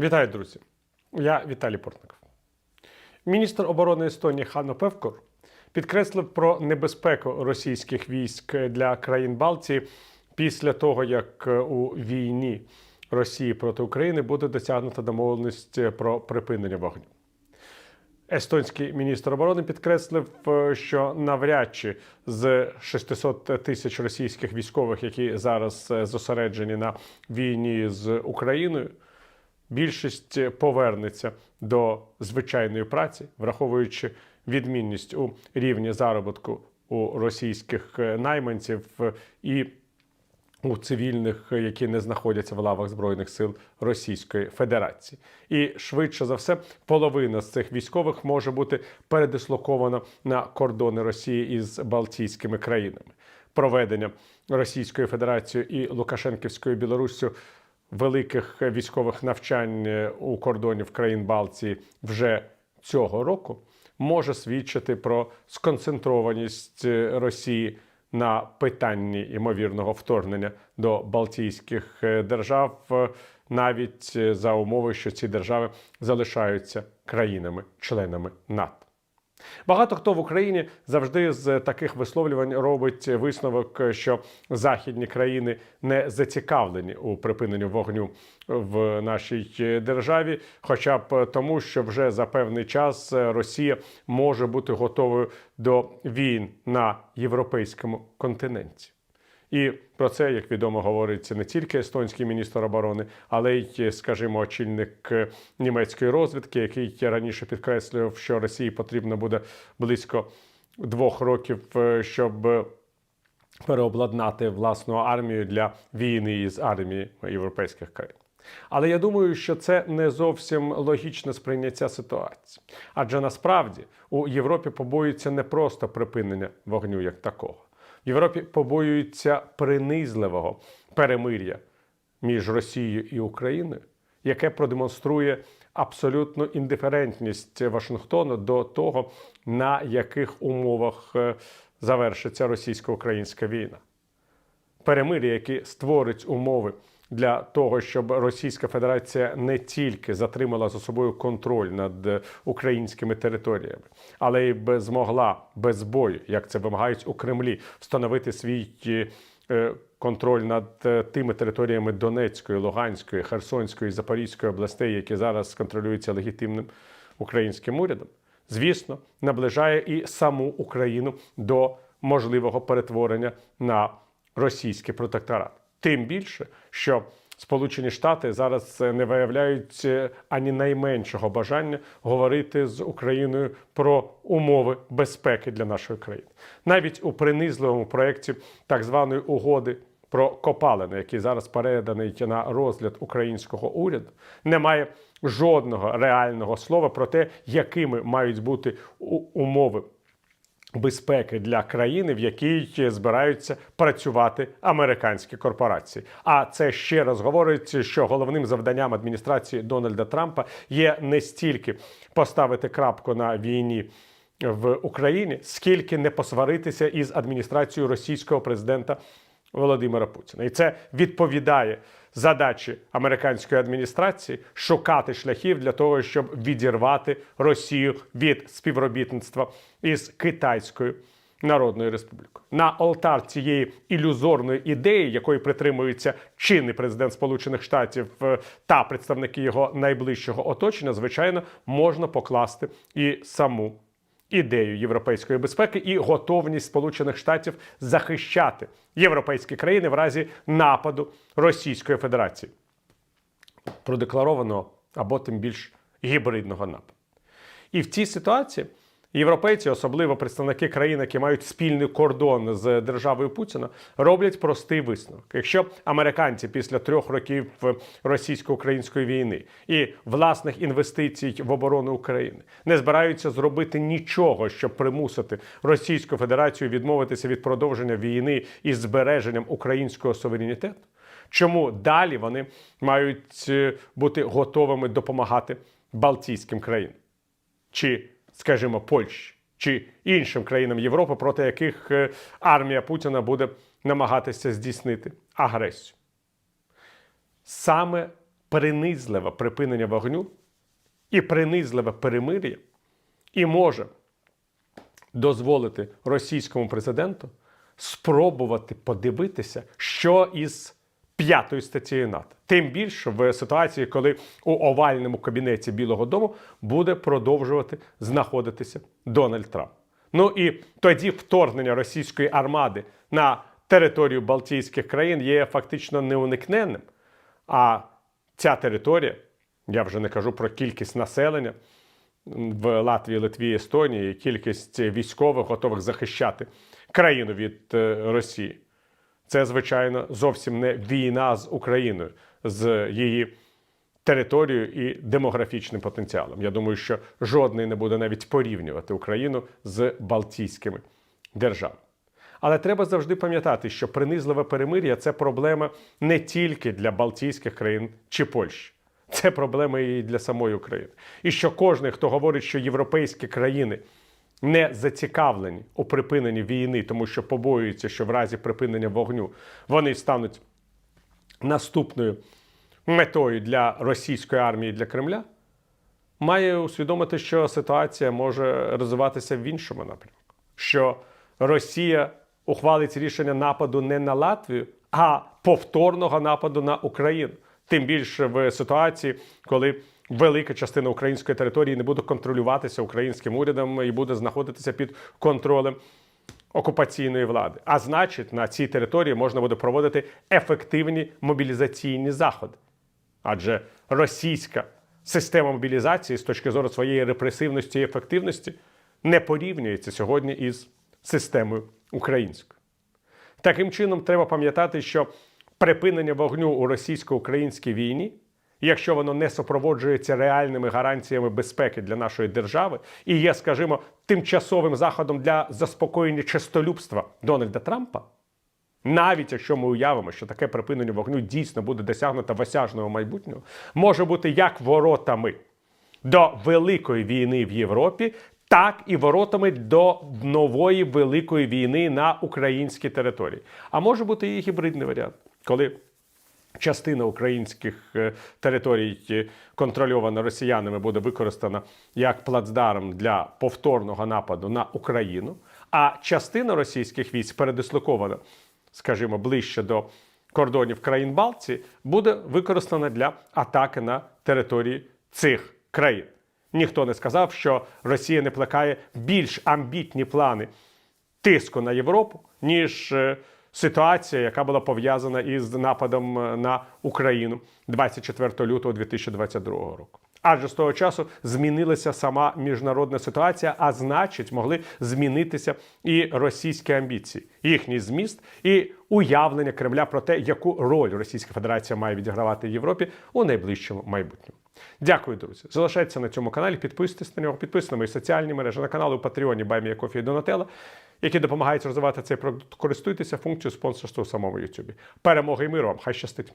Вітаю, друзі! Я Віталій Портников. Міністр оборони Естонії Ханно Певкор підкреслив про небезпеку російських військ для країн Балтії після того, як у війні Росії проти України буде досягнута домовленість про припинення вогню. Естонський міністр оборони підкреслив, е, що навряд чи з 600 тисяч російських військових, які зараз е, зосереджені на війні з Україною, більшість повернеться до звичайної праці, враховуючи відмінність у рівні заробітку у російських е, найманців е, і у цивільних, е, які не знаходяться в лавах збройних сил Російської Федерації, і швидше за все, половина з цих військових може бути передислокована на кордони Росії із Балтійськими країнами. Проведення Російською Федерацією і Лукашенківською Білоруссю великих військових навчань е, у кордонів країн Балтії вже цього року може свідчити про сконцентрованість е, Росії на питанні ймовірного вторгнення до Балтійських е, держав, навіть за умови, що ці держави залишаються країнами-членами НАТО. Багато хто в Україні завжди з таких висловлювань робить висновок, що західні країни не зацікавлені у припиненні вогню в нашій державі, хоча б тому, що вже за певний час Росія може бути готовою до війн на європейському континенті. І про це, як відомо, говорить не тільки естонський міністр оборони, але й, скажімо, очільник німецької розвідки, який раніше підкреслював, що Росії потрібно буде близько двох років, е, щоб переобладнати власну армію для війни із армії європейських країн. Але я думаю, що це не зовсім логічне сприйняття ситуації. Адже насправді у Європі побоюються не просто припинення вогню як такого. В Європі побоюються принизливого перемир'я між Росією і Україною, яке продемонструє абсолютну індиферентність Вашингтону до того, на яких умовах е, завершиться російсько-українська війна. Перемир'я, які створить умови для того, щоб Російська Федерація не тільки затримала за собою контроль над українськими територіями, але й змогла без бою, як це вимагають у Кремлі, встановити свій е, контроль над е, тими територіями Донецької, Луганської, Херсонської, Запорізької областей, які зараз контролюються легітимним українським урядом, звісно, наближає і саму Україну до можливого перетворення на російський протекторат. Тим більше, що Сполучені Штати зараз не виявляють е, ані найменшого бажання говорити з Україною про умови безпеки для нашої країни, навіть у принизливому проєкті так званої угоди про копалини, який зараз переданий на розгляд українського уряду, немає жодного реального слова про те, якими мають бути умови безпеки для країни, в якій збираються працювати американські корпорації. А це ще раз говорить, що головним завданням адміністрації Дональда Трампа є не стільки поставити крапку на війні. В Україні скільки не посваритися із адміністрацією російського президента Володимира Путіна, і це відповідає задачі американської адміністрації шукати шляхів для того, щоб відірвати Росію від співробітництва із Китайською Народною Республікою. На алтар цієї ілюзорної ідеї, якої притримується чинний президент Сполучених Штатів е, та представники його найближчого оточення, звичайно, можна покласти і саму. Ідею європейської безпеки і готовність Сполучених Штатів захищати європейські країни в разі нападу Російської Федерації, продекларованого або тим більш гібридного нападу. І в цій ситуації європейці, особливо представники країн, які мають спільний кордон з державою Путіна, роблять простий висновок. Якщо американці після трьох років російсько-української війни і власних інвестицій в оборону України не збираються зробити нічого, щоб примусити Російську Федерацію відмовитися від продовження війни із збереженням українського суверенітету. Чому далі вони мають е, бути готовими допомагати Балтійським країнам? Чи скажімо, Польщі чи іншим країнам Європи, проти яких е, армія Путіна буде намагатися здійснити агресію. Саме принизливе припинення вогню і принизливе перемир'я і може дозволити російському президенту спробувати подивитися, що із п'ятою статтею НАТО. Тим більше в ситуації, коли у овальному кабінеті Білого Дому буде продовжувати знаходитися Дональд Трамп. Ну і тоді вторгнення російської армади на територію Балтійських країн є фактично неуникненним. А ця територія, я вже не кажу про кількість населення в Латвії, Литві, Естонії, кількість військових готових захищати країну від е, Росії. Це, звичайно, зовсім не війна з Україною, з її територією і демографічним потенціалом. Я думаю, що жодний не буде навіть порівнювати Україну з Балтійськими державами. Але треба завжди пам'ятати, що принизливе перемир'я це проблема не тільки для Балтійських країн чи Польщі. Це проблема і для самої України. І що кожен, хто говорить, що європейські країни не зацікавлені у припиненні війни, тому що побоюються, що в разі припинення вогню вони стануть наступною метою для російської армії для Кремля, має усвідомити, що ситуація може розвиватися в іншому напрямку. Що Росія ухвалить рішення нападу не на Латвію, а повторного нападу на Україну. Тим більше в ситуації, коли велика частина української території не буде контролюватися українським урядом і буде знаходитися під контролем окупаційної влади. А значить, на цій території можна буде проводити ефективні мобілізаційні заходи. Адже російська система мобілізації з точки зору своєї репресивності і ефективності не порівнюється сьогодні із системою українською. Таким чином, треба пам'ятати, що припинення вогню у російсько-українській війні, якщо воно не супроводжується реальними гарантіями безпеки для нашої держави і є, скажімо, тимчасовим заходом для заспокоєння честолюбства Дональда Трампа, навіть якщо ми уявимо, що таке припинення вогню дійсно буде досягнуто в осяжного майбутнього, може бути як воротами до великої війни в Європі, так і воротами до нової великої війни на українській території. А може бути і гібридний варіант, коли частина українських е, територій, е, контрольована росіянами, буде використана як плацдарм для повторного нападу на Україну, а частина російських військ передислокована, скажімо, ближче до кордонів країн Балтії, буде використана для атаки на території цих країн. Ніхто не сказав, що Росія не плекає більш амбітні плани тиску на Європу, ніж е, ситуація, яка була пов'язана із нападом е, на Україну 24 лютого 2022 року. Адже з того часу змінилася сама міжнародна ситуація, а значить, могли змінитися і російські амбіції, їхній зміст і уявлення Кремля про те, яку роль Російська Федерація має відігравати в Європі у найближчому майбутньому. Дякую, друзі. Залишайтеся на цьому каналі, підписуйтесь на нього, підписуйтесь на мої соціальні мережі, на канали у Патреоні Баймія Кофі і Донателла, які допомагають розвивати цей продукт. Користуйтеся функцією спонсорства у самому Ютубі. Перемоги і миру! Хай щастить!